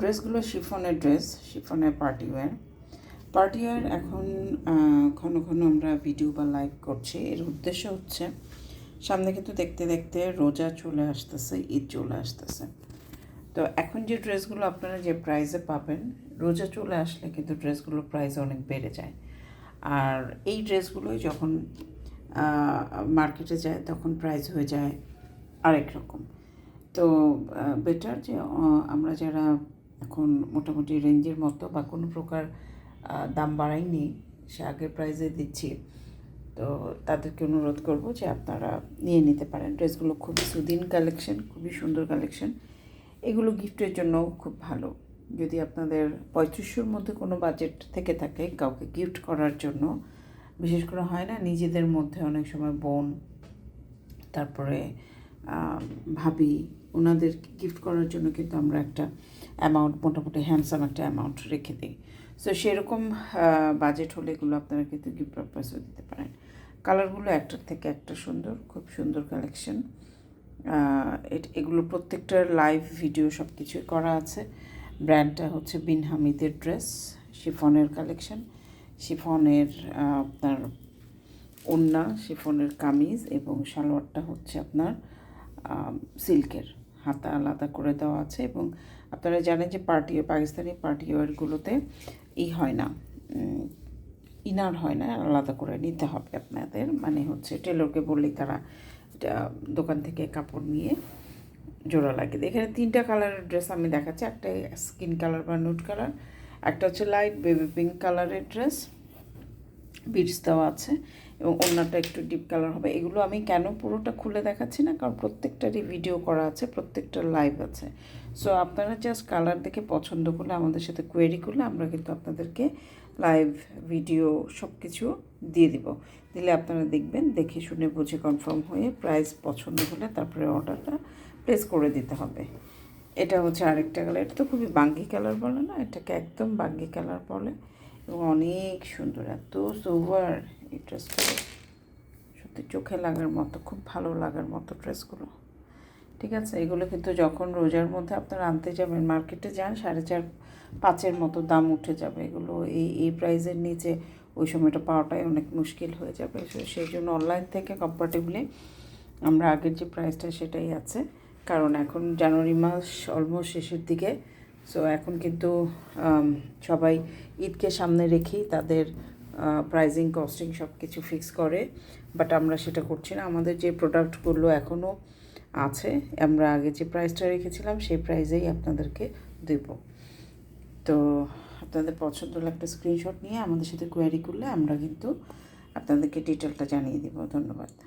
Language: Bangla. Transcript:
ড্রেসগুলো শিফনের ড্রেস, শিফনের পার্টি ওয়্যার। পার্টি ওয়্যার এখন ঘন ঘন আমরা ভিডিও বা লাইভ করছি। এর উদ্দেশ্য হচ্ছে, সামনে কিন্তু দেখতে দেখতে রোজা চলে আসতেছে, ঈদ চলে আসতেছে। তো এখন যে ড্রেসগুলো আপনারা যে প্রাইসে পাবেন, রোজা চলে আসলে কিন্তু ড্রেসগুলোর প্রাইস অনেক বেড়ে যায়। আর এই ড্রেসগুলোই যখন মার্কেটে যায়, তখন প্রাইস হয়ে যায় আরেক রকম। তো বেটার যে আমরা যারা এখন মোটামুটি রেঞ্জের মতো বা কোনো প্রকার দাম বাড়ায়নি সে আগের প্রাইসে দিচ্ছি। তো তাদেরকে অনুরোধ করব যে আপনারা নিয়ে নিতে পারেন। ড্রেসগুলো খুবই সুদিন কালেকশন খুবই সুন্দর কালেকশন এগুলো গিফটের জন্য খুব ভালো। যদি আপনাদের পঁয়ত্রিশশোর মধ্যে কোনো বাজেট থেকে থাকে কাউকে গিফট করার জন্য, বিশেষ করে হয় না নিজেদের মধ্যে অনেক সময় বোন, তারপরে ভাবি ওনাদের গিফট করার জন্য কিন্তু আমরা একটা অ্যামাউন্ট মোটামুটি হ্যান্ডসাম একটা অ্যামাউন্ট রেখে দিই। সো সেরকম বাজেট হলে এগুলো আপনারা কিন্তু গিফট পারপাসও দিতে পারেন। কালারগুলো একটার থেকে একটা সুন্দর, খুব সুন্দর কালেকশন এগুলো প্রত্যেকটার লাইভ ভিডিও সব কিছুই করা আছে। ব্র্যান্ডটা হচ্ছে বিন হামিদের ড্রেস শিফনের কালেকশন শিফনের আপনার ওন্না শিফনের কামিজ এবং সালোয়ারটা হচ্ছে আপনার সিল্কের হাতা আলাদা করে দেওয়া আছে এবং আপনারা জানেন যে পার্টি, পাকিস্তানি পার্টি ওয়ারগুলোতে ই হয় না ইনার হয় না, আলাদা করে নিতে হবে আপনাদের। মানে হচ্ছে টেলরকে বললেই তারা দোকান থেকে কাপড় নিয়ে জোড়া দেয়। এখানে তিনটা কালারের ড্রেস আমি দেখাচ্ছি, একটা স্কিন কালার বা নুট কালার একটা হচ্ছে লাইট বেবি পিঙ্ক কালারের ড্রেস বিটস দেওয়া আছে এবং অন্যটা একটু ডিপ কালার হবে। এগুলো আমি কেন পুরোটা খুলে দেখাচ্ছি না? কারণ প্রত্যেকটারই ভিডিও করা আছে প্রত্যেকটার লাইভ আছে। সো আপনারা জাস্ট কালার দেখে পছন্দ করলে আমাদের সাথে কোয়েরি করলে আমরা কিন্তু আপনাদেরকে লাইভ ভিডিও সব কিছু দিয়ে দিব। দিলে আপনারা দেখবেন, দেখে শুনে বুঝে কনফার্ম হয়ে প্রাইস পছন্দ হলে তারপরে অর্ডারটা প্লেস করে দিতে হবে। এটা হচ্ছে আরেকটা কালার এটা তো খুবই বাঙ্গি কালার বলে না? এটাকে একদম বাঙ্গি কালার বলে। অনেক সুন্দর, এত সোভার এই ড্রেসগুলো সত্যি চোখে লাগার মতো, খুব ভালো লাগার মতো ড্রেসগুলো ঠিক আছে, এগুলো কিন্তু যখন রোজার মধ্যে আপনারা আনতে যাবেন মার্কেটে যান, সাড়ে চার, পাঁচের মতো দাম উঠে যাবে। এগুলো এই এই প্রাইসের নিচে ওই সময়টা পাওয়াটাই অনেক মুশকিল হয়ে যাবে। সেই জন্য অনলাইন থেকে কম্পারেটিভলি আমরা আগের যে প্রাইসটা সেটাই আছে। কারণ এখন জানুয়ারি মাস অলমোস্ট শেষের দিকে। সো এখন কিন্তু সবাই ঈদকে সামনে রেখেই তাদের প্রাইজিং কস্টিং সব কিছু ফিক্স করে। বাট আমরা সেটা করছি না। আমাদের যে প্রোডাক্টগুলো এখনও আছে, আমরা আগে যে প্রাইসটা রেখেছিলাম, সেই প্রাইসেই আপনাদেরকে দেব। তো, আপনাদের পছন্দ হলে একটা স্ক্রিনশট নিয়ে আমাদের সাথে কোয়ারি করলে আমরা কিন্তু আপনাদেরকে ডিটেলটা জানিয়ে দেবো। ধন্যবাদ।